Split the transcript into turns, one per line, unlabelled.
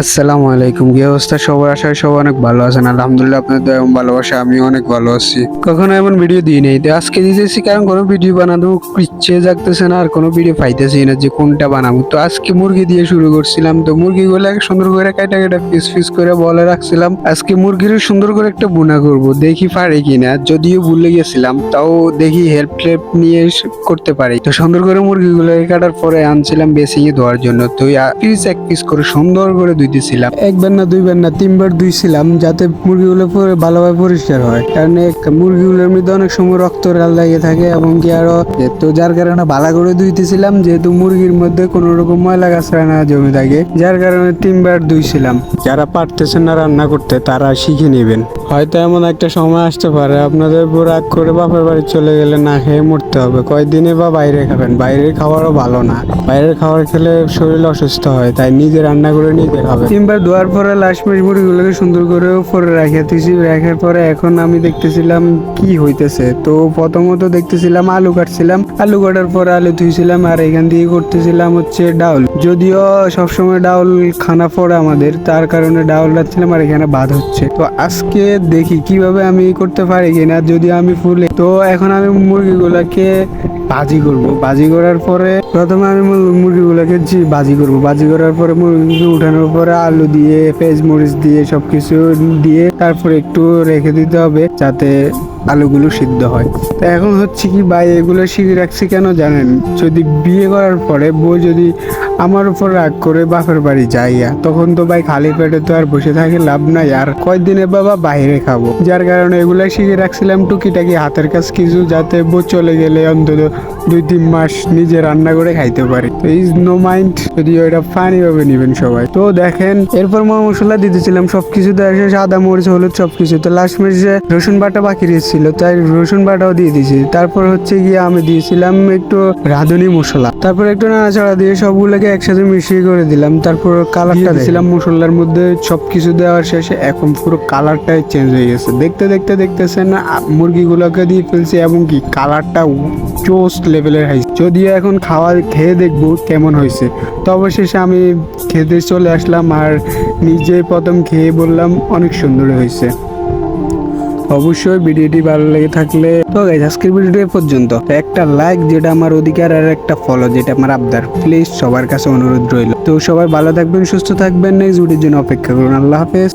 আসসালামু আলাইকুম। কি অবস্থা? সবার আশায় সবাই অনেক ভালো আছেন। আলহামদুলিল্লাহ, আপনাদের দয়া ভালোবাসা আমি অনেক ভালো আছি। কখনো এমন ভিডিও দিই নাই। তো আজকে দিতেছি কারণ কোনো ভিডিও বানানো ইচ্ছে জাগতেছে না, আর কোনো ভিডিও পাইতেছি না যে কোনটা বানাবো। তো আজকে মুরগি দিয়ে শুরু করছিলাম। তো মুরগিগুলো সুন্দর করে কাটা কাটা পিস পিস করে বলে রাখছিলাম। আজকে মুরগির সুন্দর করে একটা বুনা করব। দেখি পারে কিনা। যদিও ভুলে গেছিলাম, তাও দেখি হেল্প টেল্প নিয়ে করতে পারি। তো সুন্দর করে মুরগিগুলো কাটার পরে আনছিলাম বেসিং এ ধোয়ার জন্য। তো পিস এক পিস করে সুন্দর করে ধুইতেছিলাম একবার না দুইবার না তিনবার ধুইছিলাম যাতে মুরগিগুলো পরে ভালোভাবে পরিষ্কার হয়। কারণ মুরগিগুলোর মধ্যে অনেক সময় রক্ত রাল লাগে থাকে এবং কি আরও তো যার কারণে ভালো করে ধুইতেছিলাম যেহেতু মুরগির মধ্যে কোনো রকম ময়লা গাছরা না জমে থাকে যার কারণে তিনবার ধুইছিলাম যারা পারতেছেন না রান্না করতে তারা শিখে নেবেন। হয়তো এমন একটা সময় আসতে পারে আপনাদের উপর রাগ করে বাপের বাড়ি চলে গেলে না খেয়ে মরতে হবে। কয়দিনে বা বাইরে খাবেন বাইরের খাবারও ভালো না। বাইরের খাবার খেলে শরীর অসুস্থ হয় তাই নিজে রান্না করে নিজে খাবেন তিনবার ধোয়ার পরে লাস্ট মিনিট মুরগিগুলোকে সুন্দর করে উপরে রাখিতেছি রাখার পরে এখন আমি দেখতেছিলাম কি হইতেছে। তো প্রথমত দেখতেছিলাম আলু কাটছিলাম। আলু কাটার পরে আলু ধুইছিলাম আর এখান দিয়ে করতেছিলাম হচ্ছে ডাউল। যদিও সবসময় ডাউল খানা পড়ে আমাদের, তার কারণে ডাউল রাখছিলাম আর এখানে বাদ হচ্ছে। তো আজকে দেখি কীভাবে আমি করতে পারি কিনা, যদি আমি ফুলে। তো এখন আমি মুরগিগুলাকে ভাজি করব। ভাজি করার পরে প্রথমে আমি মুর- মুরগিগুলোকে জি- ভাজি করব। ভাজি করার পরে মুরগি উঠানোর পরে আলু দিয়ে পেঁয়াজ মরিচ দিয়ে সবকিছু দিয়ে তারপরে একটু রেখে দিতে হবে যাতে আলুগুলো সিদ্ধ হয়। তো এখন হচ্ছে কি ভাই, এগুলো শিখে রাখছি কেন জানেন? যদি বিয়ে করার পরে বউ যদি আমার উপর রাগ করে বাপের বাড়ি যাইয়া, তখন তো ভাই খালি পেটে তো আর বসে থাকে লাভ নাই, আর কয়দিনে বাবা বাইরে খাব? যার কারণে এগুলো শিখে রাখছিলাম টুকিটাকি হাতের কাজ কিছু, যাতে বউ চলে গেলে অন্তত দুই তিন মাস নিজে রান্না করে খাইতে পারি। তো ইজ নো মাইন্ড, যদি ওইটা ফানি ভাবে নিবেন সবাই। তো দেখেন, এরপর মা মশলা দিতেছিলাম সবকিছু শেষে আদা, মরিচ, হলুদ সবকিছু তো লাস্ট মিনিটে রসুন বাটা বাকি রয়েছিল তাই রসুন বাটাও দিয়ে দিয়েছি। তারপর হচ্ছে গিয়ে আমি দিয়েছিলাম একটু রাঁধুনি মশলা। তারপর একটু নাড়াচাড়া দিয়ে সবগুলোকে একসাথে মিশিয়ে করে দিলাম। তারপর কালারটা দিয়েছিলাম মশলার মধ্যে সবকিছু দেওয়ার শেষে এখন পুরো কালারটাই চেঞ্জ হয়ে গেছে। দেখতে দেখতে দেখতেছেন মুরগিগুলোকে দিয়ে ফেলছি এবং কি কালারটা চোস লেভেলের হয়েছে যদিও এখন খাওয়া খেয়ে দেখব কেমন হয়েছে। তো অবশেষে আমি খেতে চলে আসলাম আর নিজে প্রথম খেয়ে বললাম অনেক সুন্দর হয়েছে। অবশ্যই ভিডিওটি ভালো লেগে থাকলে তো গাইজ আজকের ভিডিওটি পর্যন্ত। একটা লাইক যেটা আমার অধিকার আর একটা ফলো যেটা আমার আবদার। প্লিজ সবার কাছে অনুরোধ রইল। তো সবাই ভালো থাকবেন, সুস্থ থাকবেন। নেক্সট ভিডিওর জন্য অপেক্ষা করুন। আল্লাহ হাফেজ।